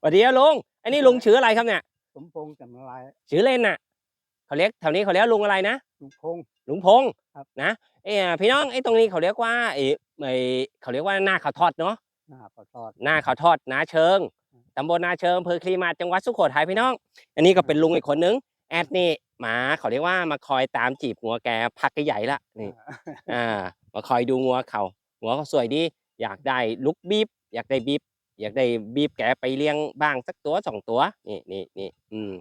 สวัสดีครับลุงอันนี้ลุงชื่ออะไรครับเนี่ยสมพงษ์จำลายชื่อเล่นน่ะเขาเรียกแถวนี้เขาเรียกลุงอะไรนะลุงพงษ์ลุงพงษ์ครับ นะเอ้ยพี่น้องไอ้ตรงนี้เขาเรียกว่าไอ้ไอ้เขาเรียกว่าหน้าเขาทอดเนาะหน้าขอทอดหน้าเขาทอดนาเชิงตำบลนาเชิงอำเภอคลีมาจังหวัดสุโขทัยพี่น้อง อันนี้ก็เป็นลุงอีกคนนึงแอดนี่หมาเขาเรียกว่ามาคอยตามจีบงัวแกพักใหญ่ละนี่อ่ามาคอยดูงัวเขางัวเขาสวยดี อยากได้ลุกบีบอยากได้บีบ อยากได้บีบแกไปเลี้ยงบ้างสักตัวสองตัวนี่นี่นี่อืม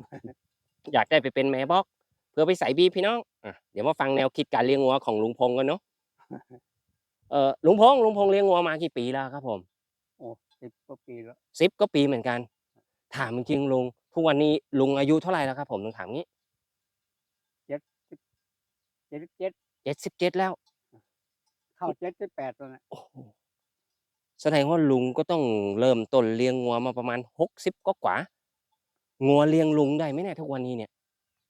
อยากได้ไปเป็นแม่บอก เพื่อไปใส่บีบพี่น้องอะเดี๋ยวมาฟังแนวคิดการเลี้ยงงัวของลุงพงษ์กันเนาะเออลุงพงษ์ลุงพงษ์เลี้ยงงัวมากี่ปีแล้วครับผมสิบกว่าปีแล้วสิบก็ปีเหมือนกัน ถามจริงๆลุงทุกวันนี้ลุงอายุเท่าไหร่แล้วครับผมต้องถามงี้เจ็ดสิบเจ็ดเจ็ดสิบเจ็ดแล้ว เข้าเจ็ดสิบแปดแล้วนะโอ้โห แสดงว่าลุงก็ต้องเริ่มต้นเลี้ยงงัวมาประมาณหกสิบก็กว่างัวเลี้ยงลุงได้ไหมเนี่ยทุกวันนี้เนี่ย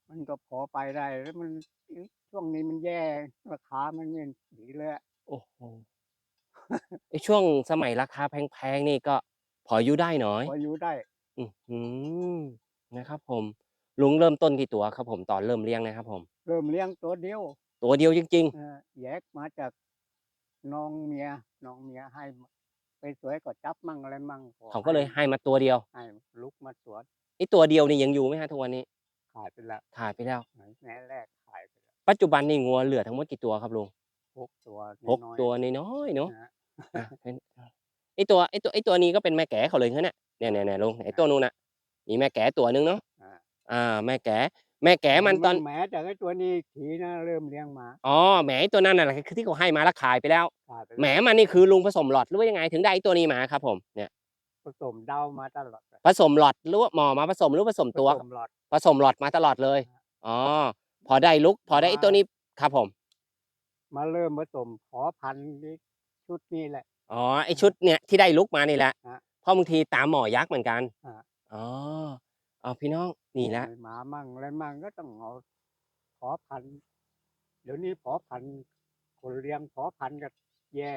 มันก็พอไปได้แล้วมันช่วงนี้มันแย่ราคามันไม่ดีเลยอะโอ้โห ไอช่วงสมัยราคาแพงๆนี่ก็พออยู่ได้หน่อย พออยู่ได้อือหือนะครับผม ลุงเริ่มต้นกี่ตัวครับผมตอนเริ่มเลี้ยงนะครับผม เริ่มเลี้ยงตัวเดียวตัวเดียวจริง เอ่อแยกมาจากน้องเมียน้องเมียให้มา ไปสวยก็จับมั่งอะไรมั่งๆเขาก็เลยให้มาตัวเดียวให้ลุกมาสวนไอตัวเดียวนี่ยังอยู่ไหมฮะทุกวันนี้ขายไปแล้วขายไปแล้วแม่แรกขายไปแล้วปัจจุบันนี่งัวเหลือทั้งหมดกี่ตัวครับลุงหกตัวหกน้อยๆตัวน้อยๆเนาะนะฮะอะเป็นไอตัวไอตัวไอตัวนี้ก็เป็นแม่แก่เขาเลยเนี่ยเนี่ยเนี่ยเนี่ยลุงไอตัวนู้นน่ะมีแม่แก่ตัวนึงเนาะอ่าอ่าแม่แก่ แม่แก่มันตอน แหมจากไอ้ตัวนี้ทีนะเริ่มเลี้ยงมาอ๋อ แหมไอ้ตัวนั้นน่ะแหละคือที่เขาให้มาแล้วขายไปแล้ว ขายไปแหมมันนี่คือลุงผสมหลอดหรือว่ายังไงถึงได้ไอ้ตัวนี้มาครับผม เนี่ย ผสมเดามาตลอดเลยผสมหลอดหรือว่าหมอมาผสมหรือผสมตัว ผสมหลอดผสมหลอดมาตลอดเลย อ๋อ พอได้ลุก พอได้ไอ้ตัวนี้ครับผม มาเริ่มผสมขอพันธุ์นี้ชุดนี้แหละ อ๋อ ไอชุดเนี่ยที่ได้ลุกมานี่แหละฮะเพราะบางทีตามหมอยักษ์เหมือนกัน ฮะ อ๋อ เอาพี่น้องนี่แหละหมามั่งอะไรมั่งก็ต้องเอาขอพันธุ์เดี๋ยวนี้ขอพันธุ์คนเลี้ยงขอพันธุ์ก็แย่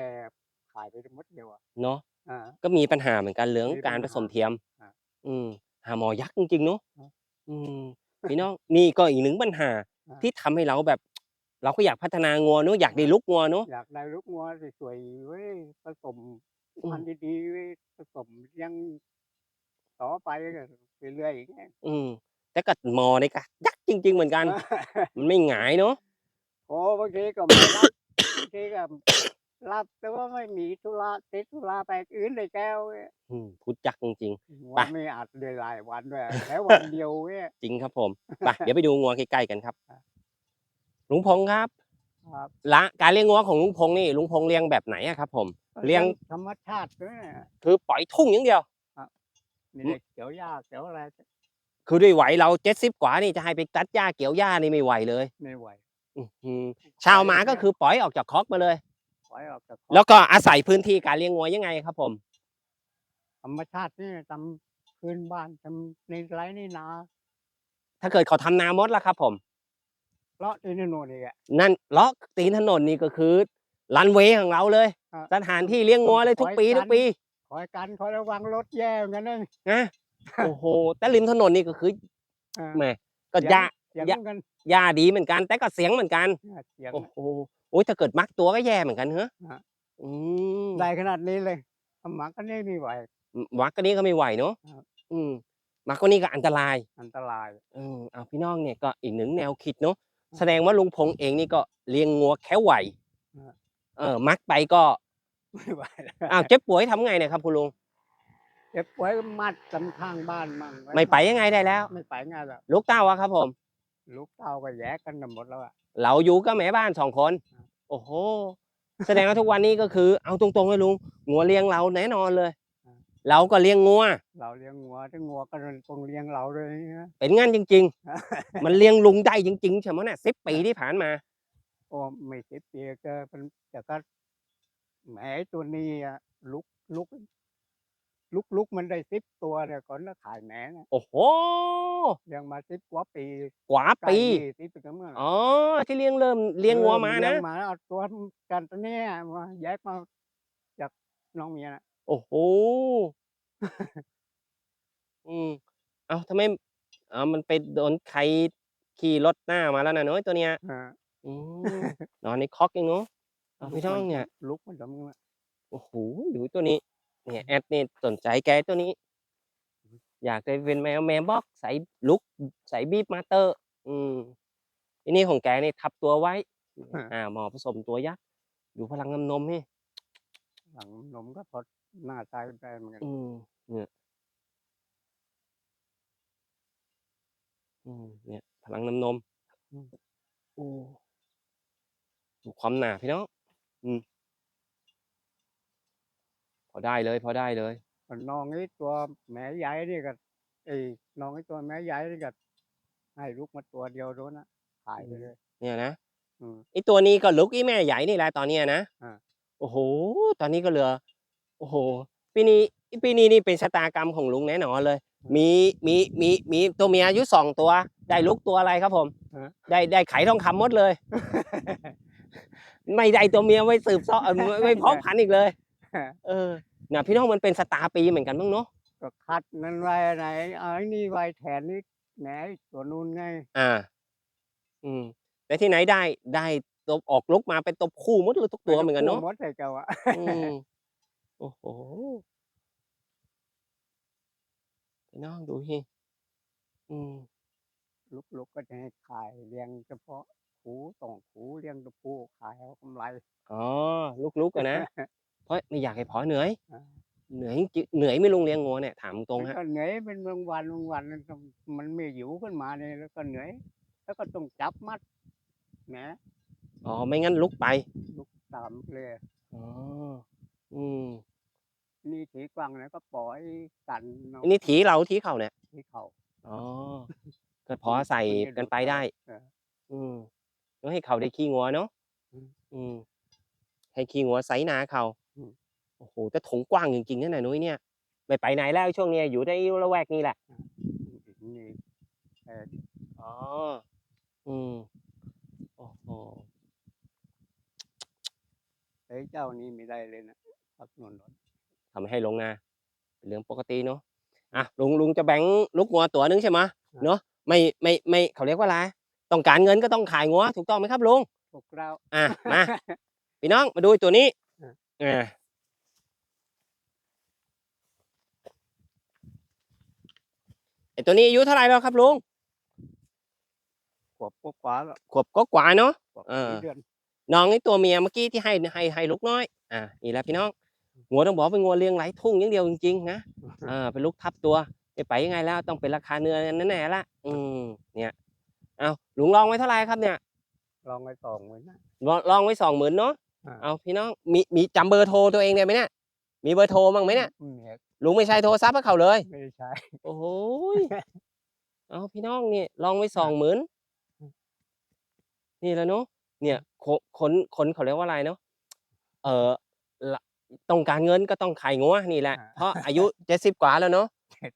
ขายไปหมดเดียวอะเนาะอ่าก็มีปัญหาเหมือนกันเรื่องมีปัญหาการผสมเทียมอะอืมหาหมอยักษ์จริงๆเนาะอะอืมพี่น้องนี่ก็อีกหนึ่งปัญหาอะที่ทำให้เราแบบ เราก็อยากพัฒนางัวเนาะอยากได้ลุกงัวเนาะอยากได้ลูกงัวสวยๆเว้ยผสมอืมพันธุ์ดีๆเว้ยผสมเลี้ยัง ต่อไปก็เรื่อยๆอย่างเงี้ยอืมแต่ก็หมอนี่ก็ยักษ์จริง ๆ เหมือนกัน มันไม่หงายเนาะโอ้บางทีก็ไม่รับบางทีก็รับแต่ว่าไม่มีธุระติดธุระไปอื่นเลยแก้วเว้ยอืมพูดยักษ์จริงไปวันไม่อาจเลยหลายวันด้วยแล้ววันเดียวเว้ยๆ จริงครับผมไปเดี๋ยวไปดูงัวใกล้ๆกันครับอะลุงพงษ์ครับครับละการเลี้ยงงัวของลุงพงษ์นี่ลุงพงษ์เลี้ยงแบบไหนอะครับ ผม เลี้ยง ธรรมชาติด้วยนะคือปล่อยทุ่งอย่างเดียว มีแต่เขียวหญ้าเขียวอะไรคือด้วยไหวเราเจ็ดสิบกว่านี่จะให้ไปตัดหญ้าเกี่ยวหญ้านี่ไม่ไหวเลยไม่ไหวอื้อหือชาวหมาก็คือปล่อยออกจากคอกมาเลย ปล่อยออกจากคอกแล้วก็อาศัยพื้นที่การเลี้ยงงัวยังไงครับผม ธรรมชาตินี่ทำพื้นบ้านทำในไร่ในนาถ้าเกิดเขาทำนามดล่ะครับ ผม เลาะที่โน่นนี่แหละ นั่นเลาะตีนถนนนี่ก็คือรันเวย์ของเราเลย อะสถานที่เลี้ยงงัวเลยทุกปีปล่อยกันทุกปี คอยกันคอยระวังรถแย่เหมือนกันนะนะโอ้โห แต่ริมถนนนี่ก็คืออ่าแหมก็หญ้าเสียงอย่าเหมือนกันหญ้าดีเหมือนกัน แต่ก็เสียงเหมือนกันเสียง โอ้โหโอ้ยถ้าเกิดมักตัวก็แย่เหมือนกันเหรอฮะ อืมได้ขนาดนี้เลยทำหมาก็นี่ไม่ไหวมักก็นี้ก็ไม่ไหวเนาะครับ อืมมักก็นี่ก็อันตราย อันตราย เออเอาพี่น้องเนี่ยก็อีกหนึ่งแนวคิดเนาะแสดงว่าลุงพงษ์เองนี่ก็เลี้ยงงัวแค่ไหวฮะ เออมักไปก็ ไม่ไหวอ้าวเจ็บป่วยทำไงเนี่ยครับคุณลุง เจ็บป่วยก็มัดตำข้างบ้านมั่งไม่ไปยังไงได้แล้ว ไม่ไปไงล่ะลูกเต้าอะครับผม ลูกเต้าก็แยกกันหมดแล้วอะเราอยู่ก็แม่บ้านสองคนครับโอ้โห แสดงว่าทุกวันนี้ก็คือ เอาตรงๆเลยลุงงัวเลี้ยงเราแน่นอนเลย เราก็เลี้ยงงัว เราเลี้ยงงัวถ้างัวก็ต้องเลี้ยงเราเลยนะ เป็นงั้นจริง ๆ มันเลี้ยงลุงได้จริงๆใช่ไหมเนี่ยสิบปีที่ผ่านมา โอ้ไม่เจ็บเปียก็เป็นแต่ก็ แหมไอ้ตัวนี้อะลุกลุก ลุกลุกมันได้สิบตัวเนี่ยก่อนแล้วขายแหนนะโอ้โหเลี้ยงมาสิบกว่าปีกว่าปี สิบปีก็เมื่ออ๋อ ที่เลี้ยงเริ่มเลี้ยงงัวมานะเลี้ยงมาแล้วเอาตัวกันตัวเนี้ยมาแยกมาจากน้องเมียนะโอ้โห อืม เอ้าทำไม เอ้ามันไปโดนใครขี่รถหน้ามาแล้วนะน้อยตัวเนี้ยอ่าอืม นอนในคอกเองเนาะเอา พี่น้องเนี่ยลุกมันดำละโอ้โหดูตัวนี้ เนี่ยแอดนี่สนใจแกตัวนี้ อยากได้เป็นแมวแมวบ็อกใส่ลุกใส่บีบมาเตอร์ อืมอันนี้ของแกนี่ทับตัวไว้ อ่าหมอผสมตัวยักษ์ดูพลังน้ำนมนี่หลังนมก็พอหน้าตายได้เหมือนกันอืมเนี่ยอืมเนี่ยพลังน้ำนมโอ้ดูความหนาพี่น้อง อืมพอได้เลย พอได้เลย น้องไอ้ตัวแม่ใหญ่นี่ก็ไอ้น้องไอ้ตัวแม่ใหญ่นี่ก็ให้ลูกมาตัวเดียวโดนนะขายไปเลย เนี่ยนะอืม ไอตัวนี้ก็ลุกอีแม่ใหญ่นี่แหละตอนเนี้ยนะอ่า โอ้โห ตอนนี้ก็เหลือ โอ้โห ปีนี้ปีนี้นี่เป็นชะตากรรมของลุงแน่นอนเลย มีมีมีมีตัวเมียอายุสองตัว ได้ลุกตัวอะไรครับผมได้ได้ไขทองคำหมดเลย ไม่ได้ตัวเมียไว้สืบเสาะเอ่อไม่ไม่เพาะพันธุ์อีกเลย เออนะพี่น้องมันเป็นสตาร์ปีเหมือนกันบ้างเนาะก็คัดนั้นไว้ไหนเอาไอ้นี่ไว้แทนนี่แหนตัวนู้นไง อ่า อืมแต่ที่ไหนได้ได้ตัวออกลุกมาเป็นตัวคู่หมดเลยทุกตัวเหมือนกันเนาะคู่หมดเลยเจ้าอะอืมโอ้โหพี่น้องดูสิอืมลูกๆก็จะให้ขายเลี้ยงเฉพาะ หูสองหูเลี้ยงตัวผู้ขายเอากำไร อ๋อลุกๆอะนะ เพราะไม่อยากให้พอเหนื่อยอ่า เหนื่อยจริงๆเหนื่อยไหม่ลุงเลี้ยงงัวเนี่ยถามตรงมันฮะก็เหนื่อยเป็นบางวันบางวันมันต้องมันไม่หิวขึ้นมาเนี่ยแล้วก็เหนื่อย แล้วก็ต้องจับมัดแหมอ๋อไม่งั้นลุกไปลูกตามเลยอ๋ออืมนี่ถีกวางนะก็ปล่อยกันเนาะอันนี้ถีเราถีเขาเนี่ยที่เขาอ๋อก็พอใส่กันไปได้ เอออืมแล้ว ให้เขาได้ขี้งัวเนาะอืมอืมให้ขี้งัวไซนาเขาอืมโอ้โหแต่ถงกว้างจริงๆนะนายนุ้ยเนี่ยไม่ไปไหนแล้วช่วงเนี้ยอยู่ในละแวกนี้แหละนี่เอออ๋ออืมโอ้โหไอ้เจ้านี่ไม่ได้เลยนะพักนนท์ทำให้ลงนาเป็นเรื่องปกติเนาะอะลุงลุงจะแบ่งลูกงัวตัวหนึงใช่ไหมะเนาะไม่ไม่ไม่เขาเรียกว่าอะไร ต้องการเงินก็ต้องขายงัวถูกต้องไหมครับลุงพวกเราอะมาพี่น้องมาดูไอ้ตัวนี้อะอ่าไอตัวนี้อายุเท่าไหร่แล้วครับลุงขวบกว่าๆแล้วขวบก็กว่าเนาะขวบเออสี่เดือนน้องไอตัวเมียเมื่อกี้ที่ให้ให้ให้ลูกน้อย อ่านี่แหละพี่น้องงัวต้องบอกว่าเป็นงัวเลี้ยงไหลทุ่งอย่างเดียวจริงๆนะอ่าเป็นลูกทับตัวจะไปยังไงแล้วต้องเป็นราคาเนื้อแน่ๆละอืมเนี่ย เอาลุงลองไว้เท่าไหร่ครับเนี่ยลองไว้สองไว้นะลองลองไว้สองหมื่นเนาะอ่าเอาพี่น้องมีมีจำเบอร์โทรตัวเองได้ไหมเนี่ยมีเบอร์โทรบ้างไหมเนี่ยเนี่ยลุงไม่ใช้โทรศัพท์ให้เขาเลยไม่ได้ใช้โอ้โหยเอาพี่น้องนี่ลองไว้สองหมื่นนี่แหล้วเนาะเนี่ยขคนคนเขาเรียกว่าอะไรเนาะเออละต้องการเงินก็ต้องขายงัวนี่แหละ เพราะอายุเจ็ดสิบกว่าแล้วเนาะ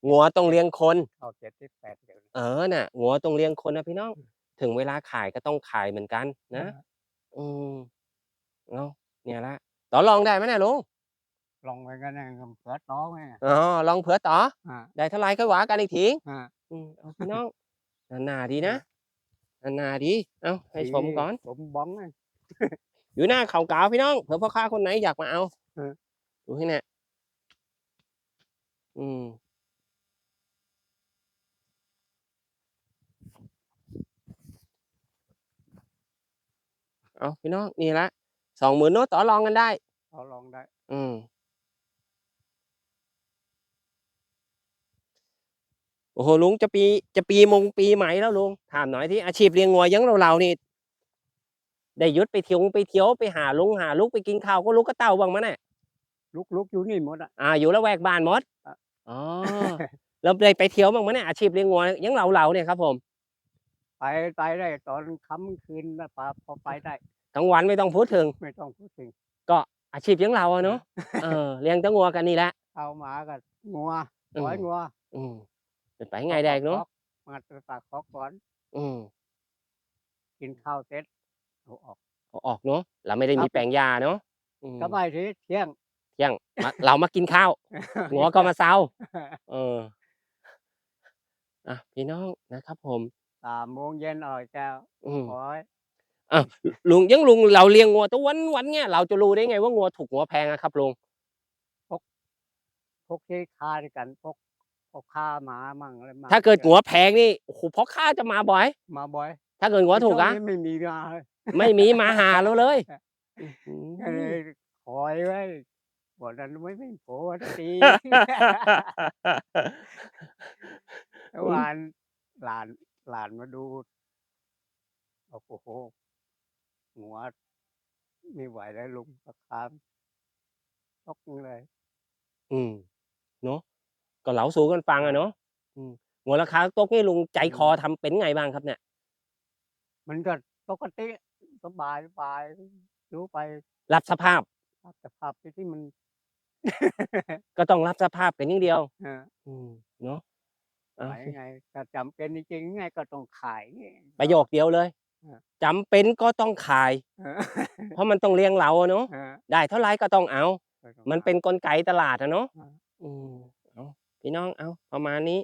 งัวต้องเลี้ยงคนเข้าเจ็ดสิบแปดเดือน เออ น่ะ งัวต้องเลี้ยงคนนะพี่น้อง ถึงเวลาขายก็ต้องขายเหมือนกันนะอืมเอาเนี่ยละ ต่อรองได้ไหมเนี่ยลุง ลองไปกันนะเผื่อน้องไงอ๋อ ลองเผื่อต่อ อ่าได้เท่าไหรก็ว่ากันอีกที อ่า อืมเอาพี่น้องหนาๆดีนะหนาๆดี เอาให้ชมก่อน ผมบ้องไงอยู่หน้าเขากาวพี่น้องเผื่อพ่อค้าคนไหนอยากมาเอาเออ ดูให้เนี่ยอืม เอาพี่น้องนี่ละสองหมื่นโน้ตต่อรองกันได้เขาลองได้ อืมโอ้โหลุงจะปีจะปีมงปีใหม่แล้วลุงถามหน่อยที่อาชีพเลี้ยงงัวอยังเราเราๆนี่ได้หยุดไปเที่ยวไปเที่ยวไปหาลุงหาลูกไปกินข้าวก็ลูกก็เต้าบ้างมั้ยเนี่ยลุกลุกอยู่นี่หมดอะอ่าอยู่ละแวกบ้านหมดอะอ๋อแล้วได้ไปเที่ยวบ้างมั้ยเนี่ยอาชีพเลี้ยงงัวอยังเราเราๆเนี่ยครับผม ไปไปได้ตอนค่ำคืนนะปาพอไปได้ ทั้งวันไม่ต้องพูดถึง ไม่ต้องพูดถึงอาชีพอยังเราอะเนาะเออเลี้ยงแตั้งัวกันนี่แหละ เอาหมากับงัวอืมปล่อยงัว อืมเป็นไปไงแดกเนาะมาตะปากคอกก่อน อืมกินข้าวเสร็จเอาออกเอาออกเนาะเราไม่ได้มีครับแปลงยาเนาะอืมก็ไปทีเที่ยงเที่ยงมาเรามากินข้าวหัวก็มาเซาเอออะพี่น้องนะครับผมสามโมงเย็นออกเจ้าอืม โอ้ยลุงยังลุงเราเลี้ยงงัวตัววันวันๆเนี่ยเราจะรู้ได้ไงว่างัวถูกงัวแพงอะครับลุงพวกที่ค้าด้วยกันพวกพวกค้าหมามั่งอะไรมั่งถ้าเกิดงัวแพงนี่โอ้โหพ่อค้าจะมาบ่อย มาบ่อยถ้าเกิดงัวถูกอะช่วงนี้ไม่มีมาเลยไม่มีมาหาเราเลยอืมก็เลยคอยไว้บอกนั้นไม่ไม่โผล่ที เมื่อวานหลานหลานมาดู โอ้โห หัวไม่ไหวแล้วลุงประคามตกเลย อืมเนาะก็เหลาสู่กันฟังอะเนาะอืมงัวราคาตกนี่ลุงใจคอทำเป็นไงบ้างครับเนี่ย มันก็ปกติสบายสบายดูไปรับสภาพรับสภาพที่มัน ก็ต้องรับสภาพกันอย่างเดียว เอออืมเนาะเอาขายยังไงถ้าจำเป็นจริงๆยังไงก็ต้องขายนี่ประโยคเดียวเลยอ่า จำเป็นก็ต้องขายเออเพราะมันต้องเลี้ยงเราอะเนาะเออได้เท่าไรก็ต้องเอาก็ต้องมันเป็นกลไกตลาดอะเนาะอ่าอืมเอาพี่น้องเอาประมาณนี้